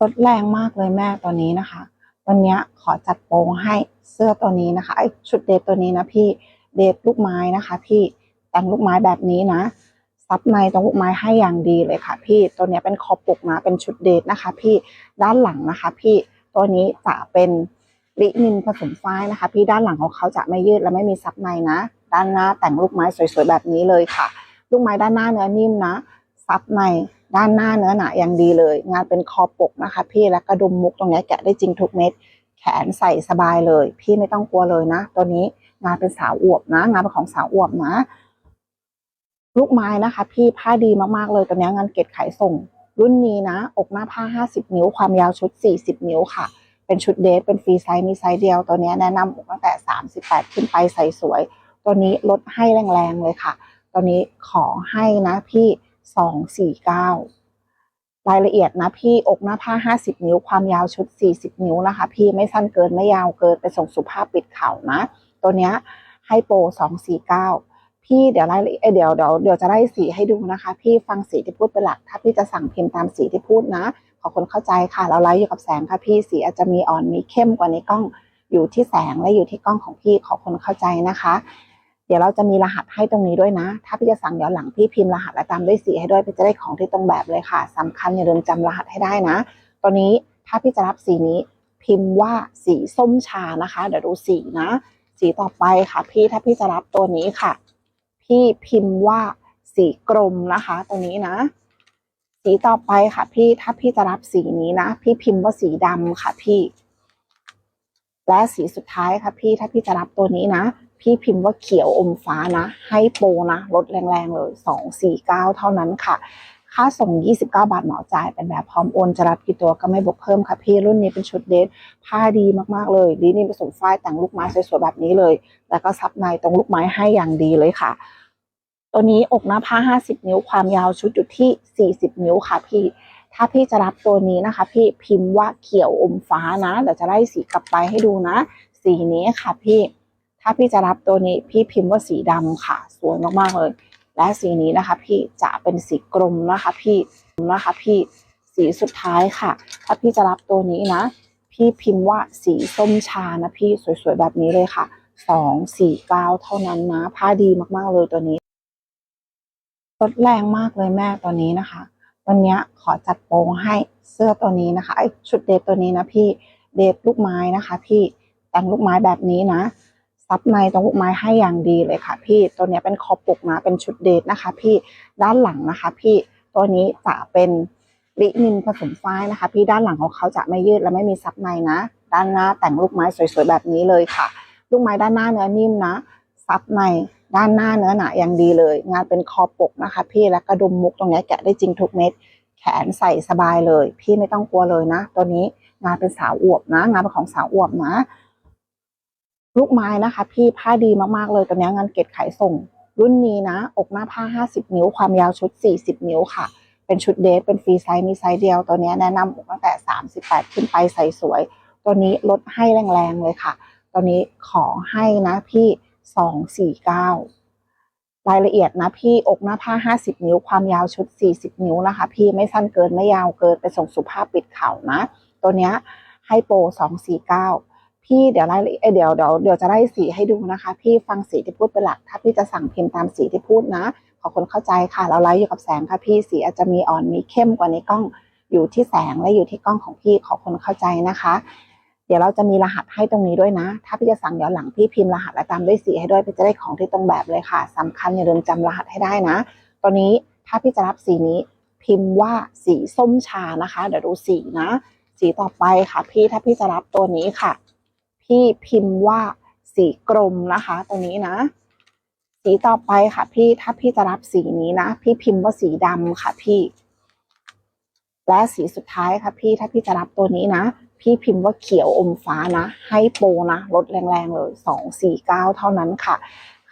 ลดแรงมากเลยแม่ตัวนี้นะคะ วันนี้ขอจัดโปรงให้เสื้อตัวนี้นะคะไอชุดเดทตัวนี้นะพี่เดทลูกไม้นะคะ พี่แต่งลูกไม้แบบนี้นะซับในตรงลูกไม้ให้อย่างดีเลยค่ะ พี่ตัวนี้เป็นคอปกนะเป็นชุดเดทนะคะ พี่ด้านหลังนะคะ พี่ตัวนี้จะเป็นลินินผสมฝ้ายนะคะ พี่ด้านหลังของเขาจะไม่ยืดและไม่มีซับในนะ ด้านหน้าแต่งลูกไม้สวยๆแบบนี้เลยค่ะ ลูกไม้ด้านหน้าเนื้อนิ่มนะซับใน ด้านหน้าเนื้อหนาอย่างดีเลย งานเป็นคอปกนะคะ พี่และกระดุมมุกตรงนี้แกะได้จริงทุกเม็ด แขนใส่สบายเลย พี่ไม่ต้องกลัวเลยนะ ตัวนี้งานเป็นสาวอวบนะ งานเป็นของสาวอวบนะ ลูกไม้นะคะ พี่ผ้าดีมากๆเลยตัวนี้งานเกตขายส่ง รุ่นนี้นะ อกหน้าผ้า 50 นิ้ว ความยาวชุด 40 นิ้วค่ะ เป็นชุดเดทเป็นฟรีไซส์มีไซส์เดียวตัวนี้แนะนำอกตั้งแต่ 38 ขึ้นไปใส่สวย ตัวนี้ลดให้แรงๆเลยค่ะ ตัวนี้ขอให้นะพี่ 249รายละเอียดนะพี่อกหน้าผ้า50นิ้วความยาวชุด40นิ้วนะคะ พี่ไม่สั้นเกินไม่ยาวเกินไปส่งสุภาพปิดเข่านะ ตัวเนี้ยให้โปร249พี่เดี๋ยวรายละเอียดเอ้ยเดี๋ยวเดี๋ยวเดี๋ยวจะได้สีให้ดูนะคะ พี่ฟังสีที่พูดเป็นหลัก ถ้าพี่จะสั่งพิมพ์ตามสีที่พูดนะขอคนเข้าใจค่ะ เราไลฟ์อยู่กับแสงค่ะพี่สีอาจจะมีอ่อนมีเข้มกว่าในกล้องอยู่ที่แสงและอยู่ที่กล้องของพี่ขอคนเข้าใจนะคะ ดี๋ยวเราจะมีรหัสให้ตรงนี้ด้วยนะ ถ้าพี่จะสั่งย้อนหลังพี่พิมพ์รหัสและตามด้วยสีให้ด้วยพี่จะได้ของที่ตรงแบบเลยค่ะสำคัญอย่าลืมจำรหัสให้ได้นะตัวนี้ถ้าพี่จะรับสีนี้พิมพ์ว่าสีส้มชานะคะ เดี๋ยวดูสีนะ สีต่อไปค่ะ พี่ถ้าพี่จะรับตัวนี้ค่ะ พี่พิมพ์ว่าสีกรมนะคะ ตัวนี้นะ สีต่อไปค่ะ พี่ถ้าพี่จะรับสีนี้นะ พี่พิมพ์ว่าสีดำค่ะพี่ และสีสุดท้ายค่ะ พี่ถ้าพี่จะรับตัวนี้นะ พี่พิมพ์ว่าเขียวอมฟ้านะ ให้โปรนะลดแรงๆเลยสองสี่เก้าเท่านั้นค่ะ ค่าส่ง 29 บาทเหมาจ่ายเป็นแบบพร้อมโอนจะรับกี่ตัวก็ไม่บวกเพิ่มค่ะพี่รุ่นนี้เป็นชุดเดทผ้าดีมากๆเลยดีนี่ผสมฝ้ายแต่งลูกไม้สวยๆแบบนี้เลย แล้วก็ซับในตรงลูกไม้ให้อย่างดีเลยค่ะตัวนี้อกหน้าผ้า 50 นิ้วความยาวชุดอยู่ที่ 40 นิ้วค่ะพี่ ถ้าพี่จะรับตัวนี้นะคะ พี่พิมพ์ว่าเขียวอมฟ้านะเดี๋ยวจะได้สีกลับไปให้ดูนะ สีนี้ค่ะพี่ ถ้าพี่จะรับตัวนี้พี่พิมพ์ว่าสีดำค่ะ สวยมากๆเลย และสีนี้นะคะพี่จะเป็นสีกรมนะคะ พี่นะคะพี่สีสุดท้ายค่ะ ถ้าพี่จะรับตัวนี้นะ พี่พิมพ์ว่าสีส้มชานะพี่สวยๆแบบนี้เลยค่ะสองสี่เก้าเท่านั้นนะ ผ้าดีมากๆเลยตัวนี้ลดแรงมากเลยแม่ตัวนี้นะคะ วันนี้ขอจัดโปรงให้เสื้อตัวนี้นะคะไอชุดเดทตัวนี้นะพี่เดทลูกไม้นะคะ พี่แต่งลูกไม้แบบนี้นะ ซับในตรงลูกไม้ให้อย่างดีเลยค่ะ พี่ตัวนี้เป็นคอปกนะเป็นชุดเดทนะคะ พี่ด้านหลังนะคะ พี่ตัวนี้จะเป็นลินินผสมฝ้ายนะคะ พี่ด้านหลังของเขาจะไม่ยืดและไม่มีซับในนะ ด้านหน้าแต่งลูกไม้สวยๆแบบนี้เลยค่ะ ลูกไม้ด้านหน้าเนื้อนิ่มนะ ซับในด้านหน้าเนื้อหนาอย่างดีเลย งานเป็นคอปกนะคะ พี่และกระดุมมุกตรงนี้แกะได้จริงทุกเม็ด แขนใส่สบายเลย พี่ไม่ต้องกลัวเลยนะ ตัวนี้งานเป็นสาวอวบนะ งานเป็นของสาวอวบนะ ลูกไม้นะคะ พี่ผ้าดีมากๆเลยตัวนี้งานเกตขายส่ง รุ่นนี้นะ อกหน้าผ้า 50 นิ้ว ความยาวชุด 40 นิ้วค่ะ เป็นชุดเดทเป็นฟรีไซส์มีไซส์เดียว ตัวนี้แนะนำอกตั้งแต่ 38 ขึ้นไปใส่สวย ตัวนี้ลดให้แรงๆเลยค่ะ ตัวนี้ขอให้นะพี่ 249รายละเอียดนะพี่อกหน้าผ้า 50 นิ้ว ความยาวชุด 40 นิ้วนะคะ พี่ไม่สั้นเกินไม่ยาวเกินไปส่งสุภาพปิดเข่านะ ตัวเนี้ยให้โปร 249 พี่เดี๋ยวรายละเดี๋ยวเดี๋ยวเดี๋ยวจะได้สีให้ดูนะคะ พี่ฟังสีที่พูดเป็นหลัก ถ้าพี่จะสั่งพิมพ์ตามสีที่พูดนะขอคนเข้าใจค่ะ เราไลฟ์อยู่กับแสงค่ะพี่สีอาจจะมีอ่อนมีเข้มกว่าในกล้องอยู่ที่แสงและอยู่ที่กล้องของพี่ขอคนเข้าใจนะคะ เดี๋ยวเราจะมีรหัสให้ตรงนี้ด้วยนะ ถ้าพี่จะสั่งย้อนหลังพี่พิมพ์รหัสและตามด้วยสีให้ด้วยพี่จะได้ของที่ตรงแบบเลยค่ะสำคัญอย่าลืมจำรหัสให้ได้นะตัวนี้ถ้าพี่จะรับสีนี้พิมพ์ว่าสีส้มชานะคะ เดี๋ยวดูสีนะ สีต่อไปค่ะ พี่ถ้าพี่จะรับตัวนี้ค่ะ พี่พิมพ์ว่าสีกรมนะคะ ตัวนี้นะ สีต่อไปค่ะพี่ถ้าพี่จะรับสีนี้นะ พี่พิมพ์ว่าสีดำค่ะพี่ และสีสุดท้ายค่ะพี่ถ้าพี่จะรับตัวนี้นะ พี่พิมพ์ว่าเขียวอมฟ้านะ ให้โปนะลดแรงๆเลยสองสี่เก้าเท่านั้นค่ะ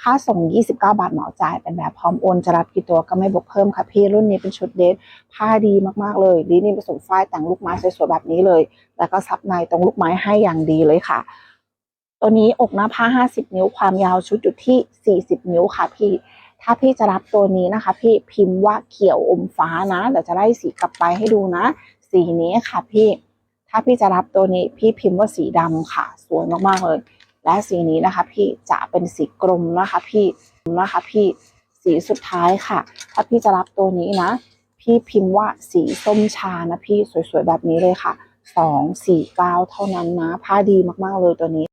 ค่าส่ง 29 บาทเหมาจ่ายเป็นแบบพร้อมโอนจะรับกี่ตัวก็ไม่บวกเพิ่มค่ะพี่รุ่นนี้เป็นชุดเดทผ้าดีมากๆเลยดีนี่ผสมฝ้ายแต่งลูกไม้สวยๆแบบนี้เลย แล้วก็ซับในตรงลูกไม้ให้อย่างดีเลยค่ะ ตัวนี้อกหน้าผ้า 50 นิ้วความยาวชุดอยู่ที่ 40 นิ้วค่ะพี่ถ้าพี่จะรับตัวนี้นะคะ พี่พิมพ์ว่าเขียวอมฟ้านะเดี๋ยวจะได้สีกลับไปให้ดูนะสสีนี้ค่ะพี่ ถ้าพี่จะรับตัวนี้พี่พิมพ์ว่าสีดำค่ะ สวยมากๆเลย และสีนี้นะคะพี่จะเป็นสีกรมนะคะพี่นะคะพี่สีสุดท้ายค่ะ ถ้าพี่จะรับตัวนี้นะ พี่พิมพ์ว่าสีส้มชานะพี่สวยๆแบบนี้เลยค่ะสองสี่เก้าเท่านั้นนะ ผ้าดีมากๆเลยตัวนี้